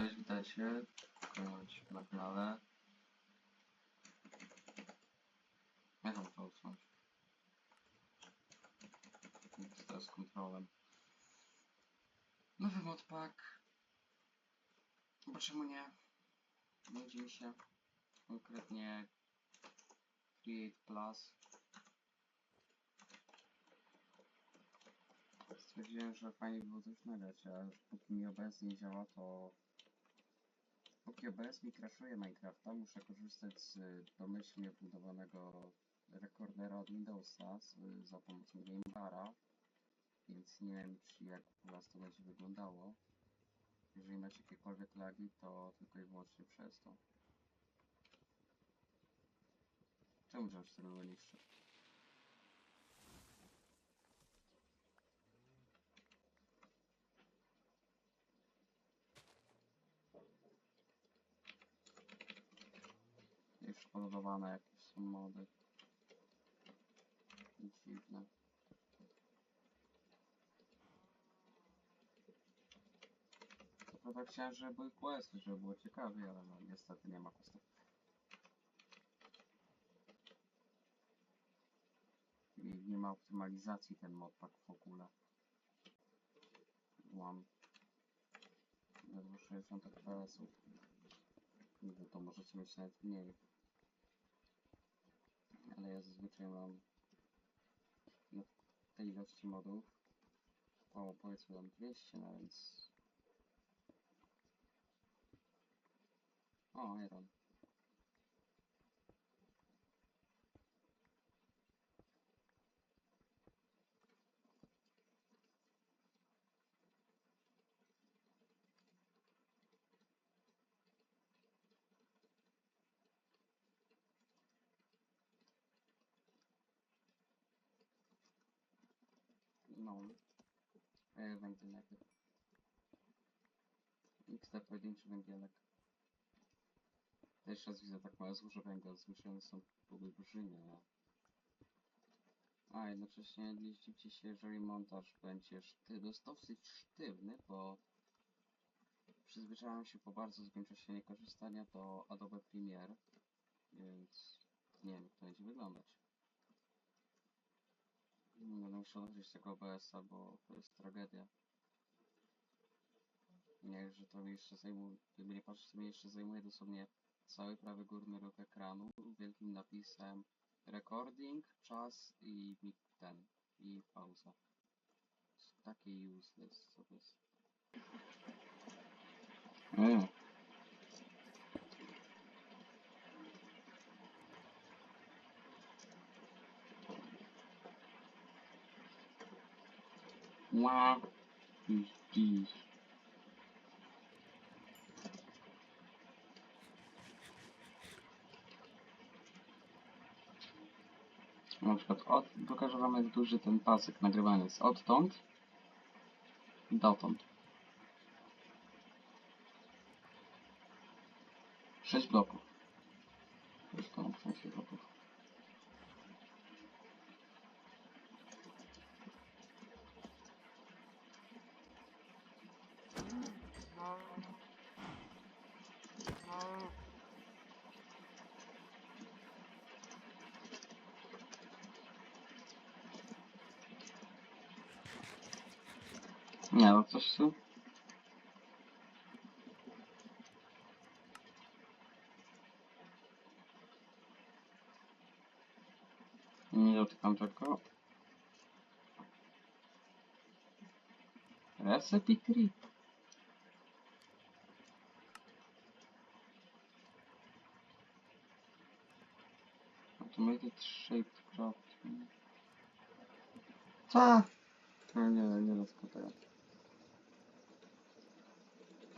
Cześć, witajcie. Kończ na kanale. Jak mam to usunąć? Teraz kontrolem. Nowy modpack. Bo czemu nie? Nudzi mi się. Konkretnie Create Plus. Stwierdziłem, że fajnie by było coś nagrać, a póki mi OBS nie działa, to... Póki OBS mi crashuje Minecrafta, muszę korzystać z domyślnie budowanego rekordera od Windowsa z, za pomocą Gamebara, więc nie wiem, czy jak u was to będzie wyglądało. Jeżeli macie jakiekolwiek lagi, to tylko i wyłącznie przez to. Czemu wziąć tego niższe? Już podawane jakieś są mody. Dziwne. Co prawda chciałem, żeby były questy, żeby było ciekawie, ale no niestety nie ma questów. I nie ma optymalizacji ten modpack w ogóle. Mam ledwo 60 fps-ów. Wy to możecie mieć nawet mniej. Ale ja zazwyczaj mam na tej ilości modów około powiedzmy tam 200, no więc... O, Iron. No. E, węgiel najpierw. XT pojedynczy węgielek. Pierwszy raz widzę tak małe złoże węgla, zmuszone są olbrzymie? A, jednocześnie nie zdziwcie się, jeżeli montaż będzie szty dost- dosyć sztywny, bo przyzwyczaiłem się po bardzo czasie niekorzystania do Adobe Premiere, więc nie wiem jak to będzie wyglądać. Nie Będę musiał użyć tego OBS-a, bo to jest tragedia. Nie, że to mi jeszcze zajmuje, gdyby nie to mi jeszcze zajmuje dosłownie cały prawy górny róg ekranu wielkim napisem recording, czas i ten, i pauza. Takie useless, co to jest. Mm. Na przykład od, pokażę wam jak duży ten pasek nagrywania jest odtąd dotąd. 6 bloków. Już tam 6 bloków. Nie, no coś tu. Nie dotykam tego. Recipe tree. Automated shaped craft. Co? No nie, nie dotykam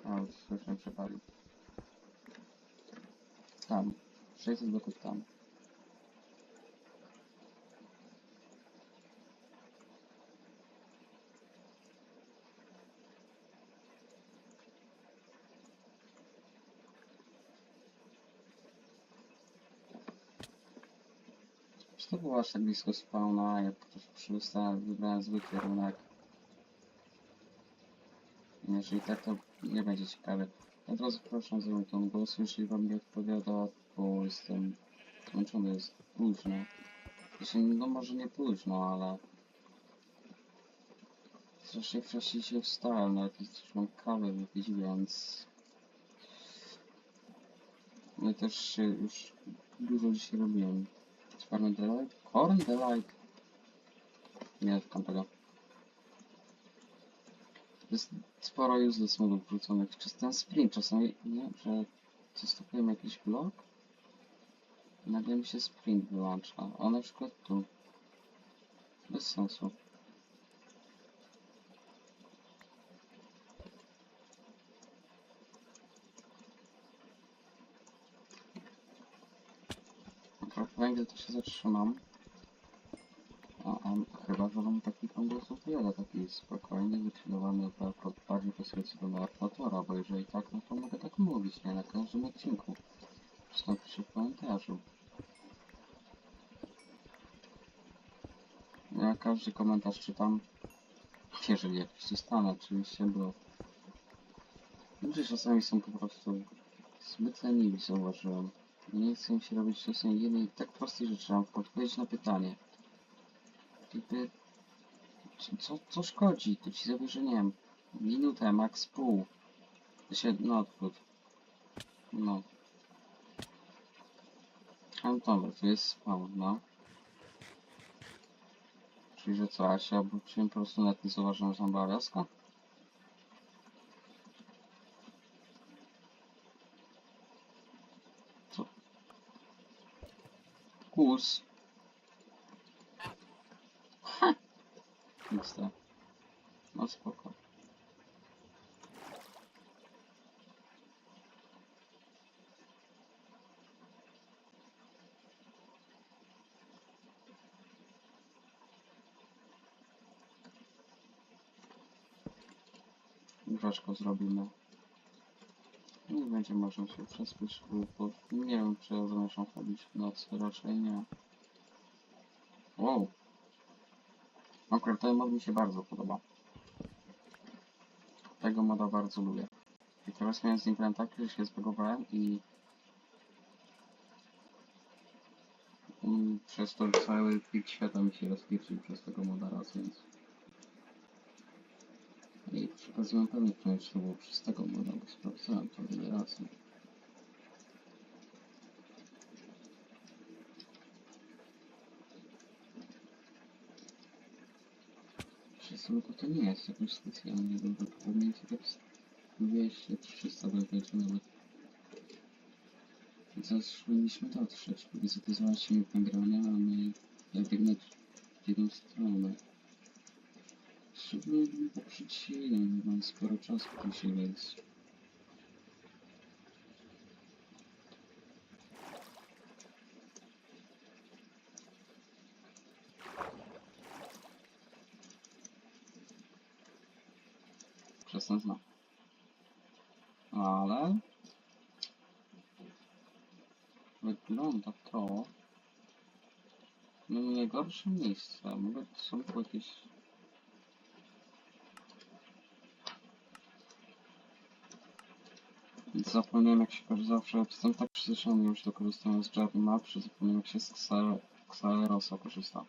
już już mnie przepalił. Tam. 600 bloków tam. Czy to było aż tak blisko spawna? Ja po prostu przystałem, wybrałem zwykły kierunek. Jeżeli tak, to nie będzie ciekawy. Od razu przepraszam za ten głos, jeśli wam nie odpowiada, bo jestem zmęczony, jest późno. Znaczy, no może nie późno, ale strasznie wcześniej się wstałem, nawet już mam kawę wypić, więc no też się już dużo dzisiaj robiłem. Sparny Delight? Corn Delight? Nie, tam tego. Jest sporo useless modów wrzuconych. Czy ten sprint czasami, nie? Że zastępuję jakiś blok? Nagle mi się sprint wyłącza. A na przykład tu. Bez sensu. Węgiel to się zatrzymam. A chyba, że mam taki głosów wiele, taki spokojny, tak, bardziej pasujący do narratora, bo jeżeli tak, no to mogę tak mówić, nie na każdym odcinku. Wstąpi się w komentarzu. Ja każdy komentarz czytam, jeżeli jakiś dostanę, oczywiście, bo ludzie czasami są po prostu zbyt leniwi, zauważyłem. Nie chcę się robić czasem jednej tak prostej rzeczy, mam odpowiedzieć na pytanie. Jakby, co- co, szkodzi? To ci zabierze, nie wiem, minutę, max pół. To się, no odwrót. No. Ale dobra, to jest spawn, no. Czyli, że co, ja się obróciłem po prostu nawet nie zauważyłem, że tam była wioska? Co? Kus. To. No spoko. Grzeszko zrobimy. Nie będzie można się przespać, bo nie wiem, czy zamierzam chodzić w nocy, raczej nie. Wow. Akurat ten mod mi się bardzo podoba. Tego moda bardzo lubię. I teraz miałem z nim problem taki, że się zbagowałem i... przez to cały plik świata mi się rozpieprzył przez tego moda raz, więc... I przy pewność, że to było przez tego moda, bo sprawdzałem to wiele razy. Przesyłka to nie jest jakoś specjalnie dużo, pewnie tak 200-300 będzie nawet. Zaraz powinniśmy dotrzeć, bo zapisaliśmy mi nagrania, a my ja biegnę w jedną stronę. Trzeba poprzeć chwilę, mam sporo czasu dzisiaj, więc... Zna. Ale... Wygląda to... No nie gorsze miejsce. Mogę są tu jakieś... Zapomniałem jak się zawsze, jestem tak przyzwyczajony już do korzystania z Java Map, że zapomniałem jak się z Xaerosa korzysta.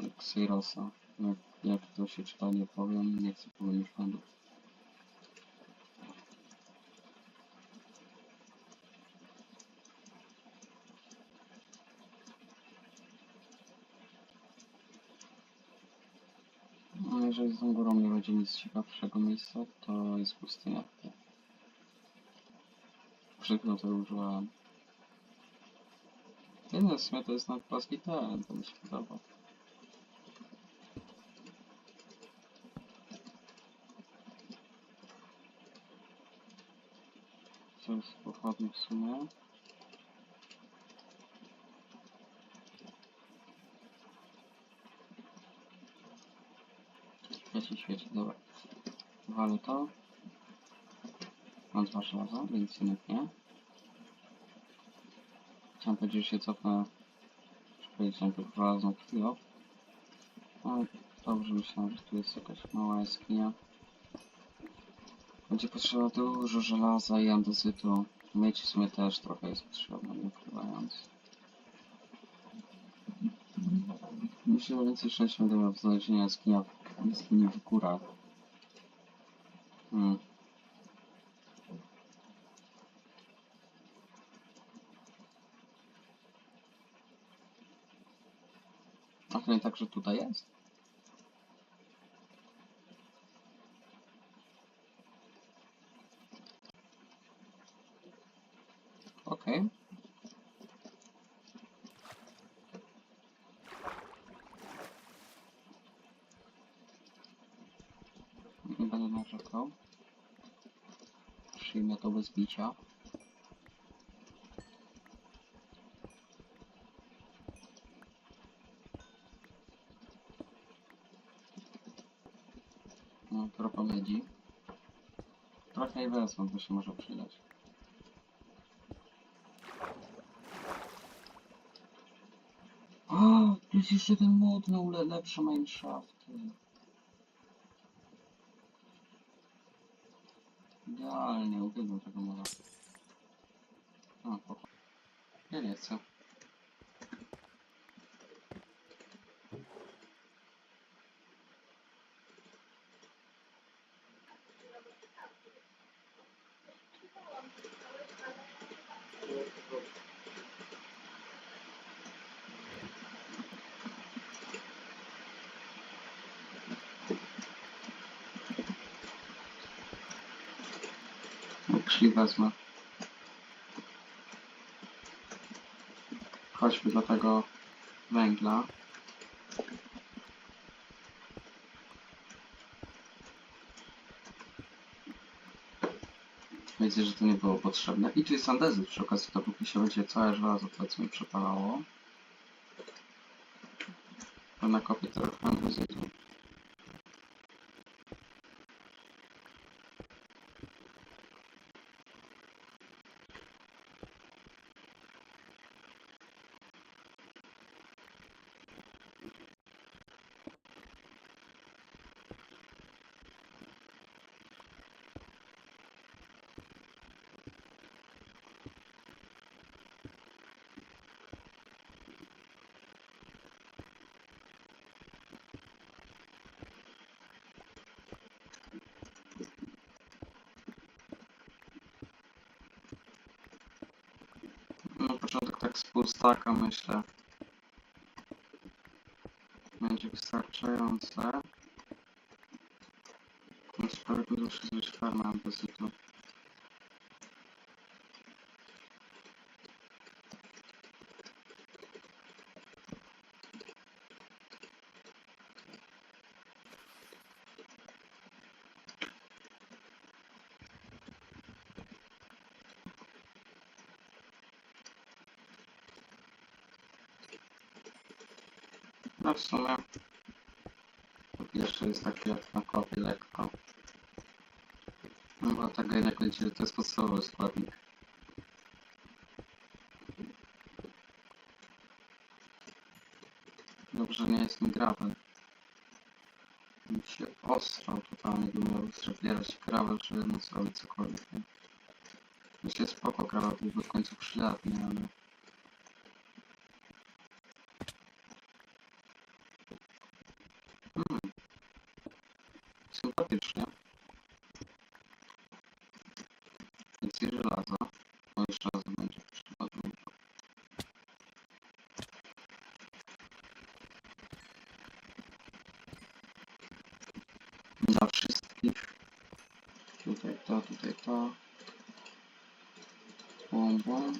Xerosa. Jak, jak to się czyta, nie powiem, nie chcę popełnić błędów. No jeżeli z tą górą nie będzie nic ciekawszego miejsca, to jest pustynia. Przykro to no, w sumie to jest na płaski teren, to mi się podoba. Co jest pochodnie w sumie? Świeci, świeci, dobra. Walę to. Mam dwa żelaza, więc jednak nie. Chciałem powiedzieć, że się cofnę. Powiedzieć, najpierw żelazną chwilę. Ale dobrze myślałem, że tu jest jakaś mała jaskinia. Będzie potrzeba dużo żelaza i andezytu. Miedź w sumie też trochę jest potrzebna, nie ukrywając. Myślę, że więcej szczęścia będę miał w znalezieniu jaskinia, jaskini w górach. Hmm. A nie tak, że tutaj jest? Narzekał. Przyjmę to bez bicia. No, trochę miedzi. Trochę jej wezmę, bo się może przydać. O, jest jeszcze ten mod na lepsze mineshafty. Idealnie, uwielbiam tego moda. A, poko. Ja nie chcę. Krzyk wezmę. Chodźmy do tego węgla. Widzę, że to nie było potrzebne. I tu jest andezyt przy okazji, dopóki się będzie całe żelazo powiedzmy przepalało. To nakopię trochę andezytu. Na początek tak z pół staka myślę. Będzie wystarczające. Na sprawę muszę zrobić farmę andezytu. No sumie jeszcze jest takie na lekko. No bo tego jednak będzie, to jest podstawowy składnik. Dobrze nie jest mi gravel. Mi się ostrał totalnie, bym miał przebierać gravel, czy móc robić cokolwiek. Nie? Myślę, spoko, gravel byłby w końcu przydatny, ale... Hmm. Sympatycznie. Więcej żelaza. Jeszcze raz będzie dużo. Dla wszystkich. Tutaj to, tutaj to. Bum, bum.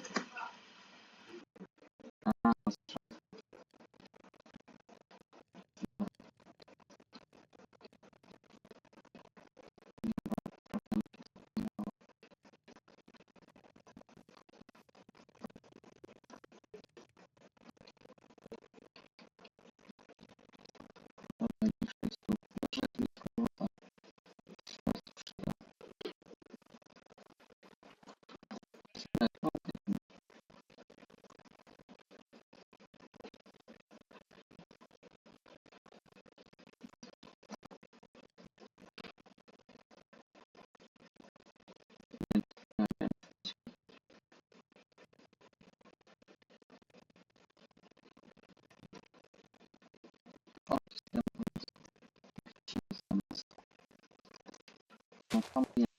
No tam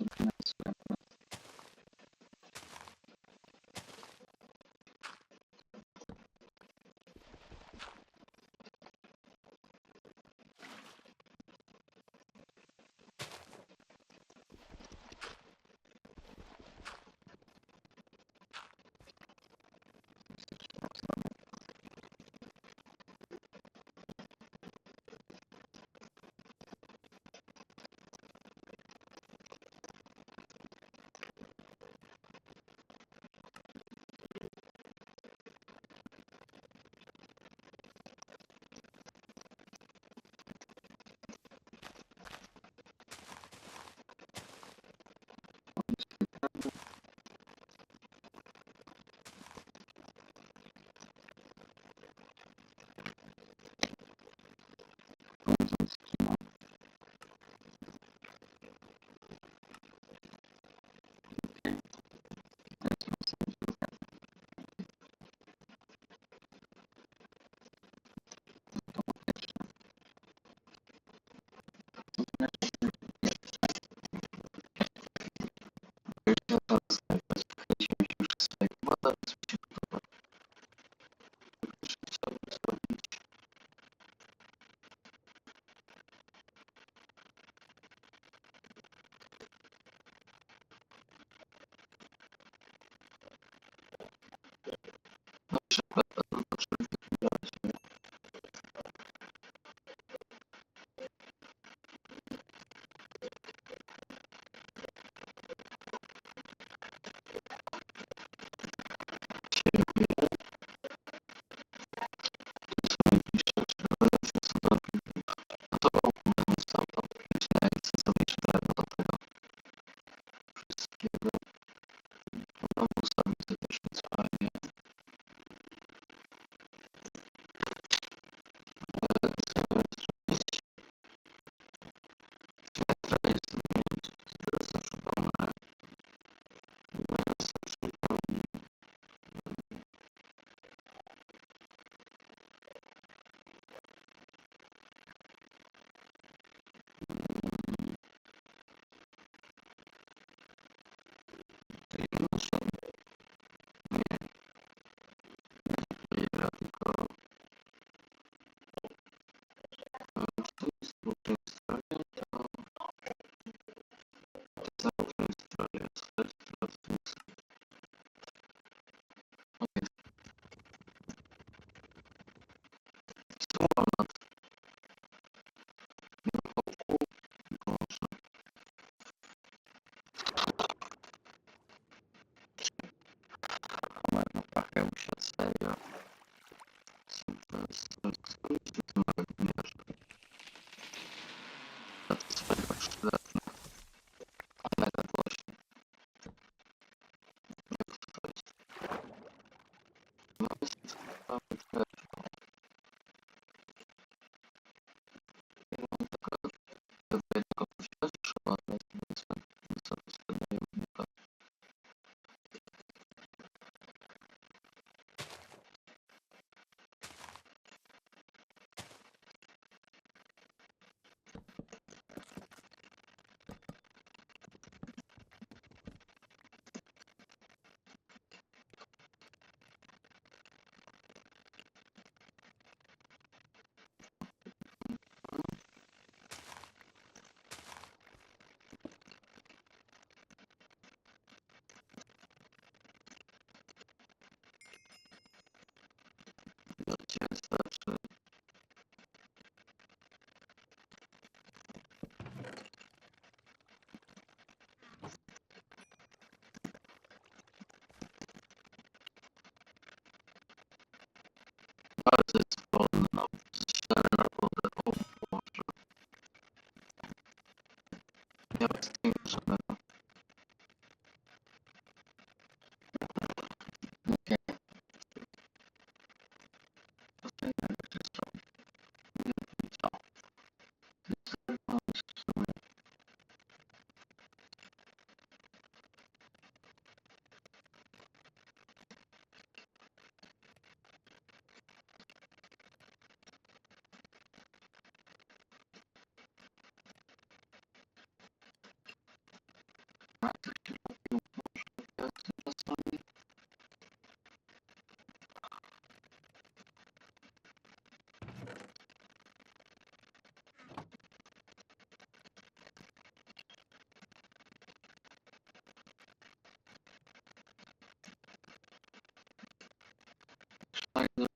do noticing find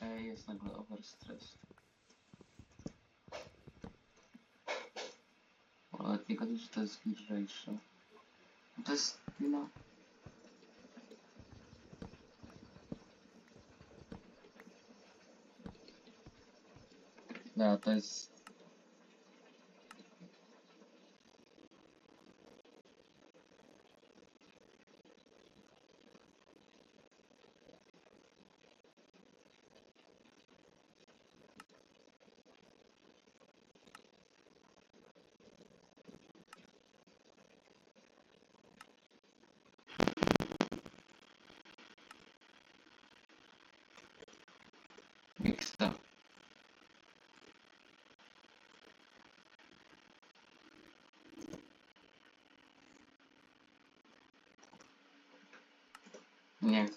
Ej, jest nagle overstress. Ale nie gadaj, że to jest lżejsze. To jest, no... No, to jest...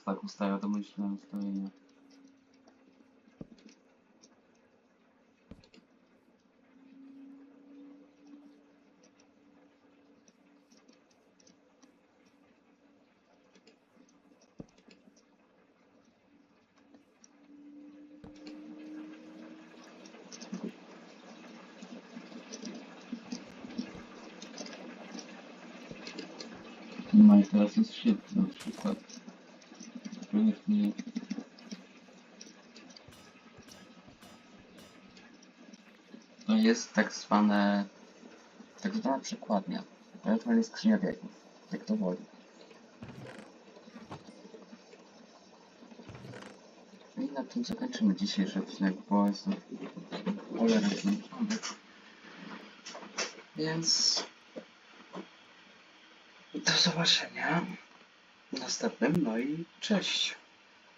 Nie jak to tak ustawia domyślne ustawienia. No i teraz jest świetny na przykład. Nie... To jest tak zwane... Tak zwana przekładnia. Ewentualnie skrzynia biegów. Jak to woli. No I na tym zakończymy dzisiejszy odcinek, bo jest to cholera. Więc... Do zobaczenia następnym, no i cześć.